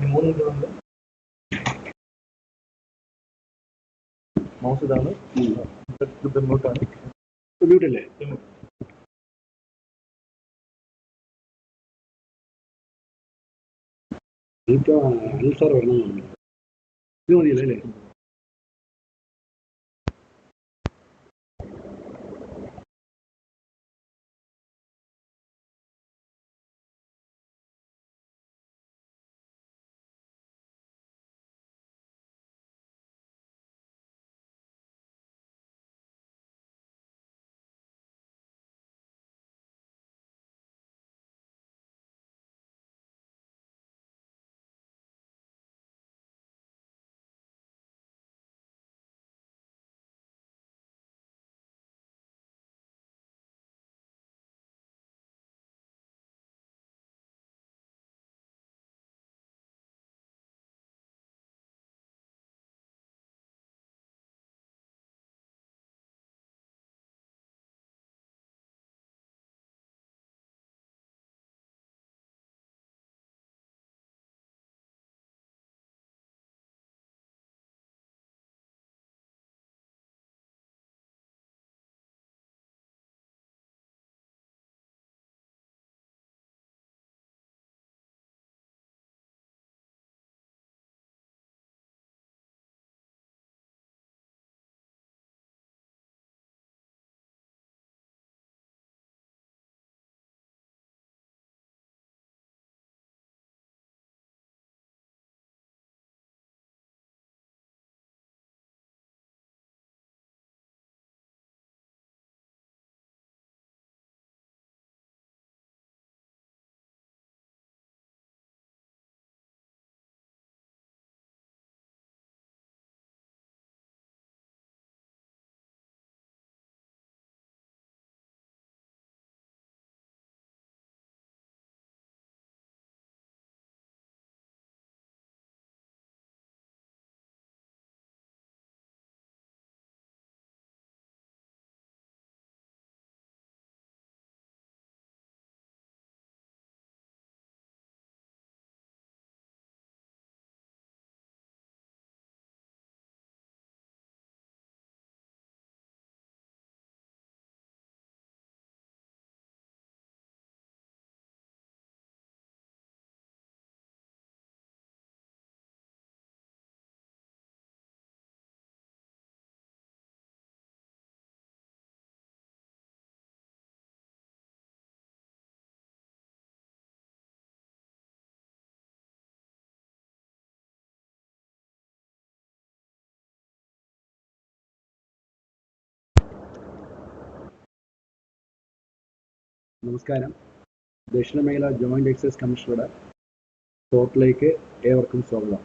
மூன்று வந்து మౌస్ దాని మ్యూట్ అని మ్యూట్ இல்லை இல்லை നമസ്കാരം. ദക്ഷിണ മേഖല ജോയിന്റ് എക്സൈസ് കമ്മീഷണറുടെ പോർട്ടലിലേക്ക് ഏവർക്കും സ്വാഗതം.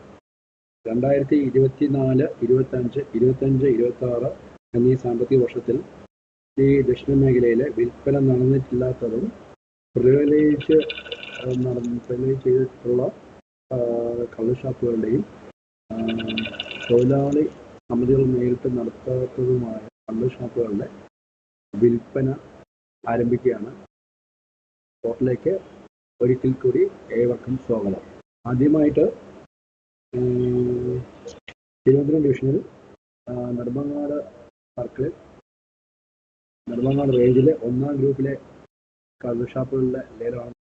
രണ്ടായിരത്തി ഇരുപത്തിനാല് ഇരുപത്തഞ്ച് ഇരുപത്തഞ്ച് ഇരുപത്തി ആറ് എന്നീ സാമ്പത്തിക വർഷത്തിൽ ഈ ദക്ഷിണ മേഖലയിലെ വിൽപ്പന നടന്നിട്ടില്ലാത്തതും പ്രിവിലേജ് പ്രിവിലേജ് ചെയ്തിട്ടുള്ള കള്ളുഷാപ്പുകളുടെയും തൊഴിലാളി സമിതികൾ നേരിട്ട് നടത്താത്തതുമായ കള്ളുഷാപ്പുകളുടെ വിൽപ്പന ആരംഭിക്കുകയാണ്. സ്പോട്ടിലേക്ക് ഒരിക്കൽ കൂടി ഏവർക്കും സ്വാഗതം. ആദ്യമായിട്ട് തിരുവനന്തപുരം ഡിവിഷനിൽ നെടുമ്പങ്ങാട് സർക്കിളിൽ നെടുമങ്ങാട് റേഞ്ചിലെ ഒന്നാം ഗ്രൂപ്പിലെ കള്ള് ഷാപ്പുകളുടെ ലേലമാണ്.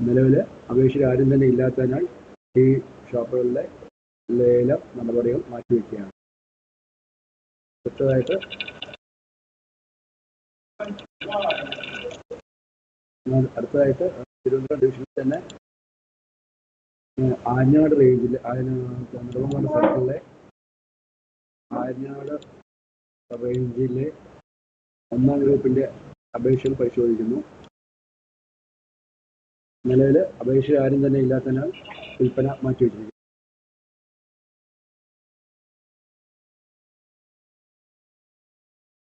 നിലവിൽ അപേക്ഷയിൽ ആരും തന്നെ ഇല്ലാത്തതിനാൽ ഈ ഷോപ്പുകളുടെ ലേലം നടപടികൾ മാറ്റിവെക്കുകയാണ്. അടുത്തതായിട്ട് അടുത്തതായിട്ട് തിരുവനന്തപുരം ഡിവിഷനിൽ തന്നെ ആഞ്ഞാട് റേഞ്ചിൽ നെടുമങ്ങാട് സർക്കിളിലെ ആഞ്ഞാട് റേഞ്ചിലെ ഒന്നാം ഗ്രൂപ്പിന്റെ അപേക്ഷകൾ പരിശോധിക്കുന്നു. നിലവിൽ അപേക്ഷ ആരും തന്നെ ഇല്ലാത്തതിനാൽ വിൽപ്പന മാറ്റിവെച്ചിരിക്കുന്നു.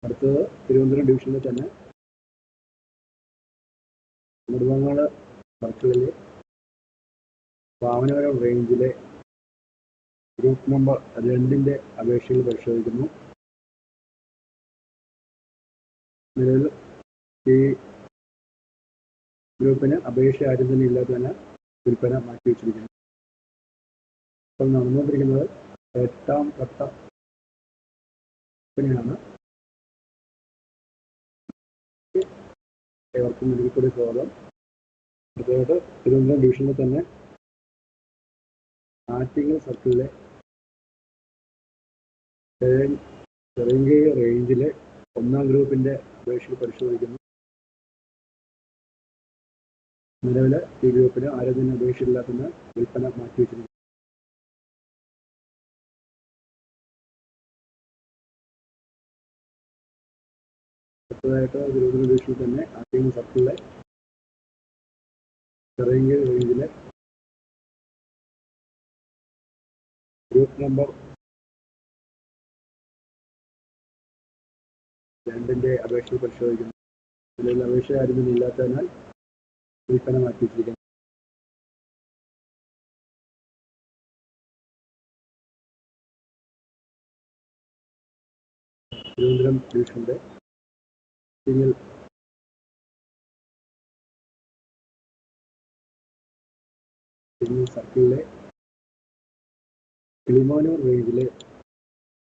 അടുത്തത് തിരുവനന്തപുരം ഡിവിഷനിൽ തന്നെ നെടുമങ്ങാട് സർക്കിളിലെ വാമനപുരം റേഞ്ചിലെ ഗ്രൂപ്പ് നമ്പർ രണ്ടിന്റെ അപേക്ഷകൾ പരിശോധിക്കുന്നു. നിലവിൽ ഈ ഗ്രൂപ്പിന് അപേക്ഷ ആരും തന്നെ ഇല്ലാതെ തന്നെ വിൽപ്പന മാറ്റി വെച്ചിരിക്കുന്നു. ഇപ്പോൾ നടന്നുകൊണ്ടിരിക്കുന്നത് എട്ടാം ഘട്ട വിൽപ്പനയാണ് ഏവർക്കും ഇതിൽ കൂടി സ്വാഗതം. അടുത്തതായിട്ട് തിരുവനന്തപുരം ഡിവിഷനിൽ തന്നെ ആറ്റിങ്ങൽ സർക്കിളിലെ ചെറിയ റേഞ്ചിലെ ഒന്നാം ഗ്രൂപ്പിന്റെ അപേക്ഷകൾ പരിശോധിക്കുന്നു. നിലവിൽ ഈ ഗ്രൂപ്പിന് ആരും തന്നെ വിൽപ്പന മാറ്റിവെച്ചിരിക്കുന്നു. അടുത്തതായിട്ട് തിരുവനന്തപുരം ഡിവിഷനിൽ തന്നെ ആറ്റിങ്ങൽ സർക്കിളിലെ ചെറിയ റേഞ്ചിലെ ഗ്രൂപ്പ് നമ്പർ രണ്ടിന്റെ അപേക്ഷ പരിശോധിക്കുന്നു. നിലവിൽ അപേക്ഷ ആരും ഇല്ലാത്തതിനാൽ വിൽപ്പന മാറ്റിയിട്ടിരിക്കുന്നു തിരുവനന്തപുരം ഡിവിഷന്റെ സിംഗിൾ സർക്കിളിലെ കിളിമാനൂർ റേഞ്ചിലെ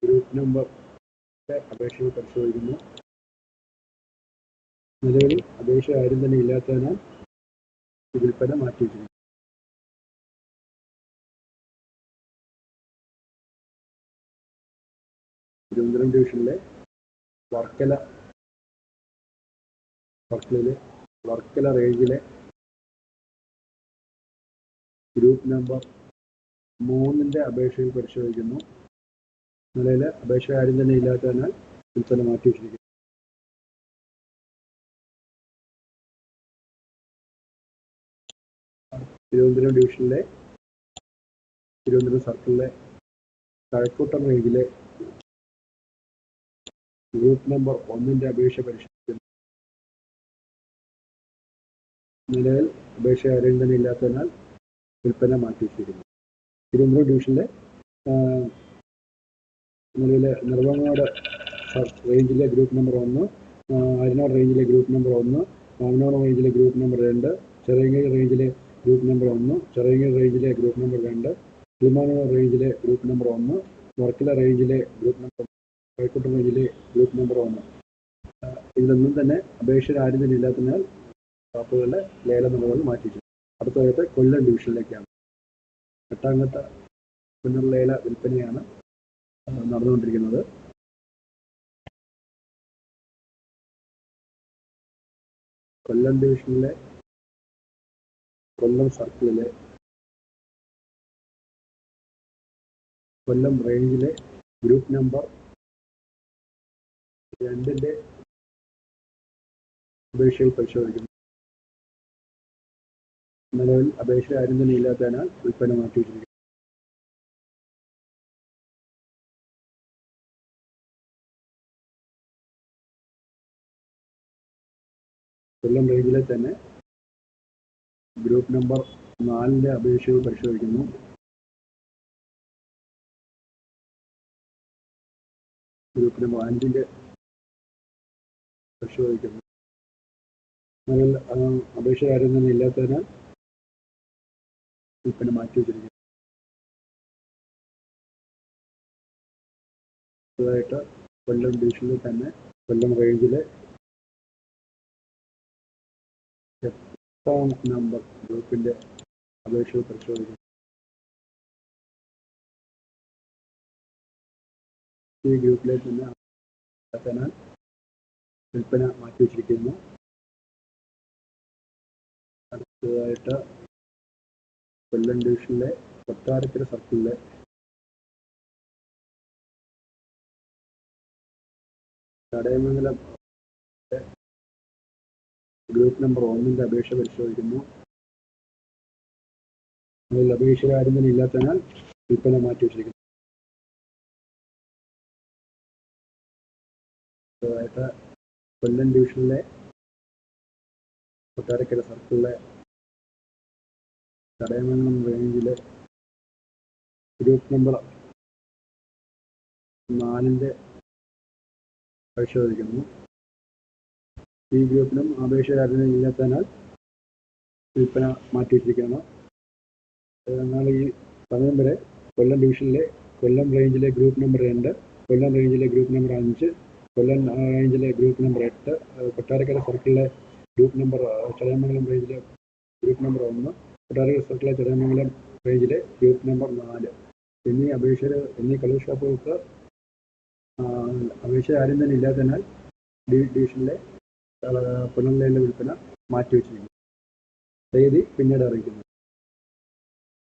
ഗ്രൂപ്പ് നമ്പർ അപേക്ഷകൾ പരിശോധിക്കുന്നു. നിലവിൽ അപേക്ഷ ആരും തന്നെ ഇല്ലാത്തതിനാൽ വിൽപ്പന മാറ്റിയിട്ടുണ്ട് തിരുവനന്തപുരം ഡിവിഷനിലെ വർക്കല വർക്കലയിലെ വർക്കല റേഞ്ചിലെ. ഗ്രൂപ്പ് നമ്പർ മൂന്നിന്റെ അപേക്ഷയിൽ പരിശോധിക്കുന്നു. നിലയിൽ അപേക്ഷ ആരും തന്നെ ഇല്ലാത്തതിനാൽ വിൽപ്പന മാറ്റി വെച്ചിരിക്കുന്നു തിരുവനന്തപുരം ഡിവിഷനിലെ തിരുവനന്തപുരം സർക്കിളിലെ കഴക്കൂട്ടം റേഞ്ചിലെ ഗ്രൂപ്പ് നമ്പർ ഒന്നിന്റെ അപേക്ഷ പരിശോധിക്കുന്നു നിലവിൽ അപേക്ഷ ആരെയും തന്നെ ഇല്ലാത്തതിനാൽ വിൽപ്പന മാറ്റിവെച്ചിരിക്കുന്നു. തിരുവനന്തപുരം ഡിവിഷനിലെ നിലവിലെ നെടുമങ്ങാട് റേഞ്ചിലെ ഗ്രൂപ്പ് നമ്പർ ഒന്ന് അരിനോട് റേഞ്ചിലെ ഗ്രൂപ്പ് നമ്പർ ഒന്ന് മാമനോട് റേഞ്ചിലെ ഗ്രൂപ്പ് നമ്പർ രണ്ട് ചെറിയങ്ങാടി റേഞ്ചിലെ ഗ്രൂപ്പ് നമ്പർ ഒന്ന് ചെറിയങ്ങാടി റേഞ്ചിലെ ഗ്രൂപ്പ് നമ്പർ രണ്ട് കിളിമാനൂർ റേഞ്ചിലെ ഗ്രൂപ്പ് നമ്പർ ഒന്ന് വർക്കല റേഞ്ചിലെ ഗ്രൂപ്പ് നമ്പർ കോഴിക്കോട്ട് റേഞ്ചിലെ ഗ്രൂപ്പ് നമ്പർ ഒന്ന്. ഇതിലൊന്നും തന്നെ അപേക്ഷ ആരും തന്നെ ഇല്ലാത്തതിനാൽ ഷോപ്പുകളുടെ ലേല നിലകൾ മാറ്റിയിട്ടുണ്ട്. അടുത്ത അടുത്തതായിട്ട് കൊല്ലം ഡിവിഷനിലേക്കാണ്. എട്ടാം ഘട്ട പുനർലേല വിൽപ്പനയാണ് നടന്നുകൊണ്ടിരിക്കുന്നത്. കൊല്ലം ഡിവിഷനിലെ കൊല്ലം സർക്കിളിലെ കൊല്ലം റേഞ്ചിലെ ഗ്രൂപ്പ് നമ്പർ രണ്ടിന്റെ അപേക്ഷയിൽ പരിശോധിക്കുന്നു. നിലവിൽ അപേക്ഷ ആരും തന്നെ ഇല്ലാത്തതിനാൽ വിൽപ്പന മാറ്റിവെച്ചിരിക്കുന്നു. കൊല്ലം റേഞ്ചിലെ തന്നെ ഗ്രൂപ്പ് നമ്പർ നാലിന്റെ അപേക്ഷകൾ പരിശോധിക്കുന്നു. ഗ്രൂപ്പ് നമ്പർ അഞ്ചിന്റെ പരിശോധിക്കുന്നു. അപേക്ഷ ആരും തന്നെ ഇല്ലാത്തതിനാൽ വിൽപ്പന മാറ്റി വെച്ചിരിക്കുന്നത് അടുത്തതായിട്ട് കൊല്ലം ഡിവിഷനിൽ തന്നെ കൊല്ലം റേഞ്ചിലെ എട്ടാം നമ്പർ ഗ്രൂപ്പിന്റെ അപേക്ഷകൾ പരിശോധിക്കുന്നു. ഈ ഗ്രൂപ്പിലെ തന്നെ ഇല്ലാത്തതിനാൽ വിൽപ്പന മാറ്റി വെച്ചിരിക്കുന്നു. അടുത്തതായിട്ട് കൊല്ലം ഡിവിഷനിലെ കൊട്ടാരക്കര സർക്കിളിലെ ചടയമംഗലം ഗ്രൂപ്പ് നമ്പർ ഒന്നിന്റെ അപേക്ഷ പരിശോധിക്കുന്നു. അതിൽ അപേക്ഷ ആരും തന്നെ ഇല്ലാത്തതിനാൽ വിൽപ്പന മാറ്റി വെച്ചിരിക്കുന്നു. കൊല്ലം ഡിവിഷനിലെ കൊട്ടാരക്കര സർക്കിളിലെ ചടയമംഗലം റേഞ്ചിലെ ഗ്രൂപ്പ് നമ്പർ നാലിന്റെ പരിശോധിക്കുന്നു. ഈ ഗ്രൂപ്പിനും അപേക്ഷകാരനും ഇല്ലാത്തതിനാൽ വിൽപ്പന മാറ്റിവെച്ചിരിക്കുകയാണ്. എന്നാൽ ഈ സമയം വരെ കൊല്ലം ഡിവിഷനിലെ കൊല്ലം റേഞ്ചിലെ ഗ്രൂപ്പ് നമ്പർ രണ്ട് കൊല്ലം റേഞ്ചിലെ ഗ്രൂപ്പ് നമ്പർ അഞ്ച് കൊല്ലം റേഞ്ചിലെ ഗ്രൂപ്പ് നമ്പർ എട്ട് കൊട്ടാരക്കര സർക്കിളിലെ ഗ്രൂപ്പ് നമ്പർ ചടയമംഗലം റേഞ്ചിലെ ഗ്രൂപ്പ് നമ്പർ ഒന്ന് കൊട്ടാരക്കര സർക്കിളിലെ ചടയമംഗലം പേജിലെ ഗ്രൂപ്പ് നമ്പർ നാല്. എന്നീ അപേക്ഷ എന്നീ കളർ ഷോപ്പുകൾക്ക് അപേക്ഷ ആരും തന്നെ ഇല്ലാത്തതിനാൽ ഡി- ഡിവിഷനിലെ പുനർലയിലെ വിൽപ്പന മാറ്റിവെച്ചിരിക്കുന്നു തീയതി പിന്നീട് അറിയിക്കുന്നു.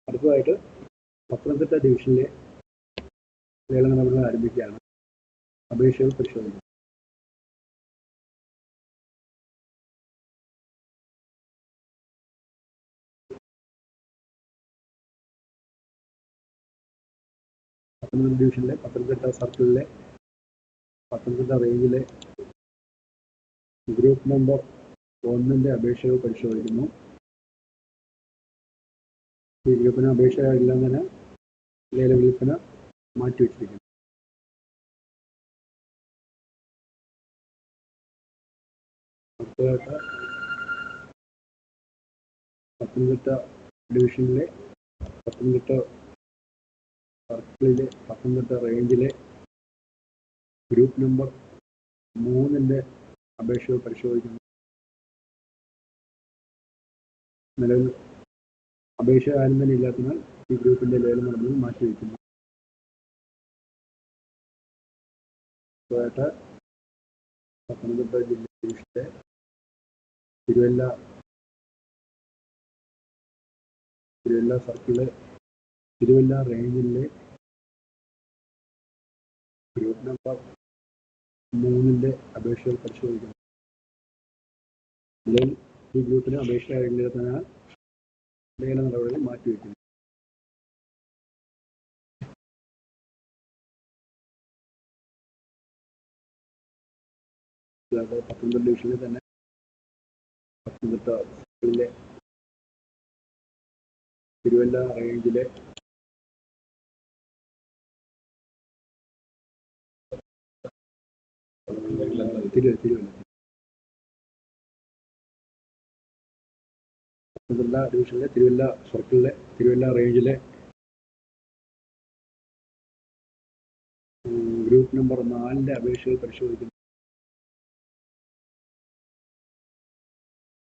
അടുത്തതായിട്ട് പത്തനംതിട്ട ഡിവിഷനിലെ ലേല നടപടികൾ ആരംഭിക്കുകയാണ്. അപേക്ഷകൾ പരിശോധിക്കും പത്തനംതിട്ട ഡിവിഷനിലെ പത്തനംതിട്ട സർക്കിളിലെ പത്തനംതിട്ട റേഞ്ചിലെ ഗ്രൂപ്പ് നമ്പർ ഒന്നിന്റെ അപേക്ഷകൾ പരിശോധിക്കുന്നു. ഈ ഗ്രൂപ്പിന് അപേക്ഷ ഇല്ലെന്നതിന് ലേല വിൽപ്പന മാറ്റിവെച്ചിരിക്കുന്നു അടുത്തതായിട്ട് പത്തനംതിട്ട ഡിവിഷനിലെ പത്തനംതിട്ട സർക്കിളിലെ പത്തനംതിട്ട റേഞ്ചിലെ ഗ്രൂപ്പ് നമ്പർ മൂന്നിന്റെ അപേക്ഷകൾ പരിശോധിക്കുന്നു. നിലവിൽ അപേക്ഷ ആരും തന്നെ ഇല്ലാത്തതിനാൽ ഈ ഗ്രൂപ്പിന്റെ ലേലം നടന്നത് മാറ്റിവെക്കുന്നു. അടുത്തതായിട്ട് പത്തനംതിട്ട ജില്ലയിലെ തിരുവല്ല തിരുവല്ല സർക്കിൾ തിരുവല്ല റേഞ്ചിലെ ഗ്രൂപ്പ് നമ്പർ മൂന്നിന്റെ അപേക്ഷകൾ പരിശോധിക്കുന്നു നിലവിൽ ഈ ഗ്രൂപ്പിന് അപേക്ഷ ലേല നടപടികൾ മാറ്റിവെക്കുന്നു പത്തനംതിട്ട ഡിവിഷനിൽ തന്നെ പത്തനംതിട്ട തിരുവല്ല റേഞ്ചിലെ തിരു തിരുവല്ല. ഡിവിഷനിലെ തിരുവല്ല സർക്കിളിലെ തിരുവല്ല റേഞ്ചിലെ ഗ്രൂപ്പ് നമ്പർ നാലിന്റെ അപേക്ഷകൾ പരിശോധിക്കുന്നു.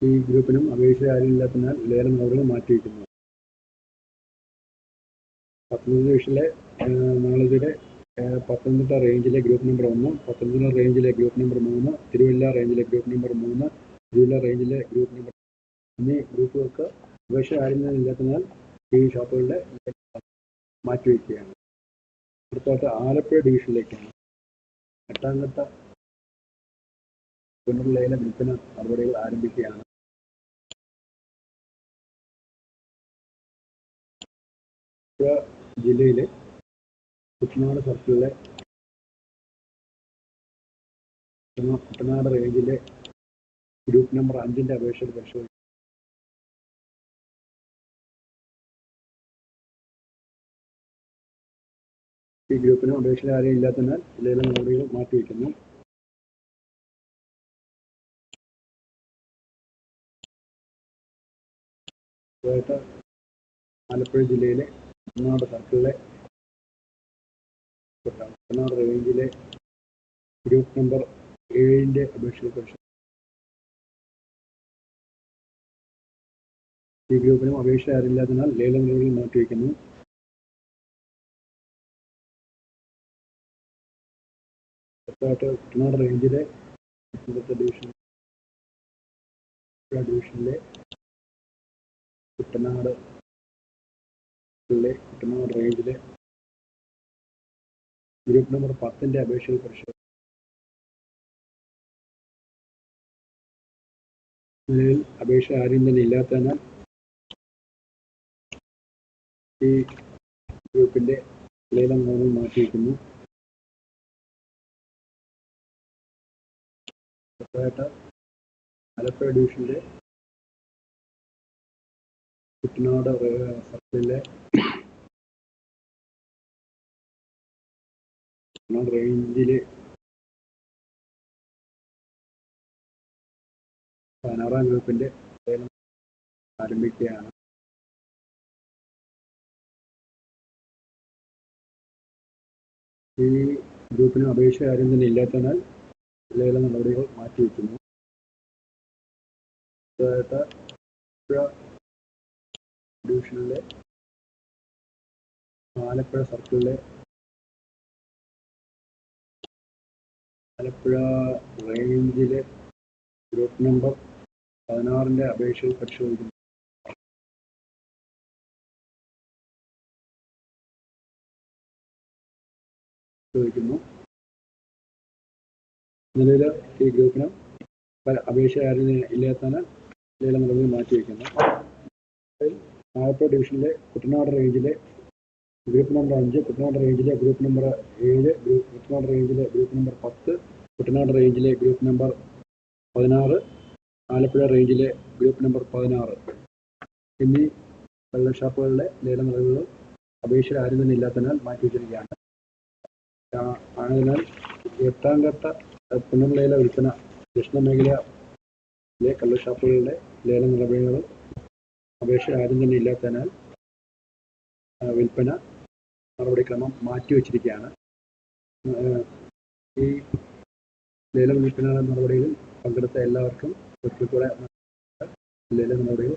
ഈ ഗ്രൂപ്പിനും അപേക്ഷ ആരും ഇല്ലാത്തതിനാൽ ലേലം നടപടികൾ മാറ്റിവെക്കുന്നു. പത്തനംതിട്ട ഡിവിഷനിലെ നാളെ പത്തനംതിട്ട റേഞ്ചിലെ ഗ്രൂപ്പ് നമ്പർ ഒന്ന് പത്തനംതിട്ട റേഞ്ചിലെ ഗ്രൂപ്പ് നമ്പർ മൂന്ന് തിരുവല്ല റേഞ്ചിലെ ഗ്രൂപ്പ് നമ്പർ മൂന്ന് തിരുവല്ല റേഞ്ചിലെ ഗ്രൂപ്പ് നമ്പർ എന്നീ ഗ്രൂപ്പുകൾക്ക് അപേക്ഷ ഇല്ലാത്തതിനാൽ ഈ ഷോപ്പുകളുടെ മാറ്റിവെക്കുകയാണ് അടുത്തായിട്ട് ആലപ്പുഴ ഡിവിഷനിലേക്കാണ്. എട്ടാം ഘട്ട പുനർലേല വിൽപ്പന നടപടികൾ ആരംഭിക്കുകയാണ്. ജില്ലയിലെ കുട്ടനാട് സർക്കിളിലെ കുട്ടനാ- കുട്ടനാട് റേഞ്ചിലെ ഗ്രൂപ്പ് നമ്പർ അഞ്ചിന്റെ അപേക്ഷ പരിശോധിക്കും ഈ ഗ്രൂപ്പിനും അപേക്ഷയിൽ ആരെയും ഇല്ലാത്തതിനാൽ ജില്ലയിലെ നടപടികൾ മാറ്റിവെക്കുന്നു ആലപ്പുഴ ജില്ലയിലെ കുട്ടനാട് സർക്കിളിലെ റേഞ്ചിലെ ഗ്രൂപ്പ് നമ്പർ ഏഴിന്റെ അപേക്ഷകൾ കുറിച്ച് ഈ ഗ്രൂപ്പിനും അപേക്ഷ ആരില്ലാത്തതിനാൽ ലേലം നിലവിൽ മാറ്റിവെക്കുന്നു. കുട്ടനാട് റേഞ്ചിലെ ഡിവിഷൻ ഡിവിഷനിലെ കുട്ടനാട് കുട്ടനാട് റേഞ്ചിലെ ഗ്രൂപ്പ് നമ്പർ പത്തിന്റെ അപേക്ഷകൾ പരിശോധിക്കും നിലവിൽ അപേക്ഷ ആരും തന്നെ ഇല്ലാത്തതിനാൽ ഈ ഗ്രൂപ്പിന്റെ ലേലം നമ്മൾ മാറ്റിയിരിക്കുന്നു. ആലപ്പുഴ ഡിവിഷന്റെ കുട്ടനാട് സർക്കിളിലെ കുട്ടനാട് റേഞ്ചിൽ പതിനാറാം ഗ്രൂപ്പിന്റെ ആരംഭിക്കുകയാണ്. ഈ ഗ്രൂപ്പിന് അപേക്ഷ ആരും തന്നെ ഇല്ലാത്തതിനാൽ ജില്ലയിലെ നടപടികൾ മാറ്റിവെക്കുന്നു ആലപ്പുഴ സർക്കിളിലെ ആലപ്പുഴ റേഞ്ചിലെ ഗ്രൂപ്പ് നമ്പർ പതിനാറിന്റെ അപേക്ഷകൾ പരിശോധിക്കുന്നു. ചോദിക്കുന്നു. നിലവിൽ ഈ ഗ്രൂപ്പിന് അപേക്ഷ ആരും ഇല്ലാത്തതിനാൽ നിലവിലെ നിലവിൽ മാറ്റിവെക്കുന്നു ആലപ്പുഴ ഡിവിഷനിലെ കുട്ടനാട് റേഞ്ചിലെ ഗ്രൂപ്പ് നമ്പർ അഞ്ച് കുട്ടനാട് റേഞ്ചിലെ ഗ്രൂപ്പ് നമ്പർ ഏഴ് ഗ്രൂപ്പ് കുട്ടനാട് റേഞ്ചിലെ ഗ്രൂപ്പ് നമ്പർ പത്ത് കുട്ടനാട് റേഞ്ചിലെ ഗ്രൂപ്പ് നമ്പർ പതിനാറ് ആലപ്പുഴ റേഞ്ചിലെ ഗ്രൂപ്പ് നമ്പർ പതിനാറ്. എന്നീ വെള്ളഷാപ്പുകളിലെ ലേല നടപടികൾ അപേക്ഷ ആരും തന്നെ ഇല്ലാത്തതിനാൽ മാറ്റിവെച്ചിരിക്കുകയാണ് ആ- ആയതിനാൽ എട്ടാം ഘട്ട പുനർലേല വിൽപ്പന ദക്ഷിണ മേഖലയിലെ കള്ളുഷാപ്പുകളുടെ ലേല നിലവിലുകൾ അപേക്ഷ ആരും തന്നെ ഇല്ലാത്തതിനാൽ വിൽപ്പന നടപടിക്രമം മാറ്റിവെച്ചിരിക്കുകയാണ്. ഈ ലേലം വിൽപ്പന നടപടിയിൽ പങ്കെടുത്ത എല്ലാവർക്കും ഒരിക്കൽ കൂടെ ലേല നടപടികൾ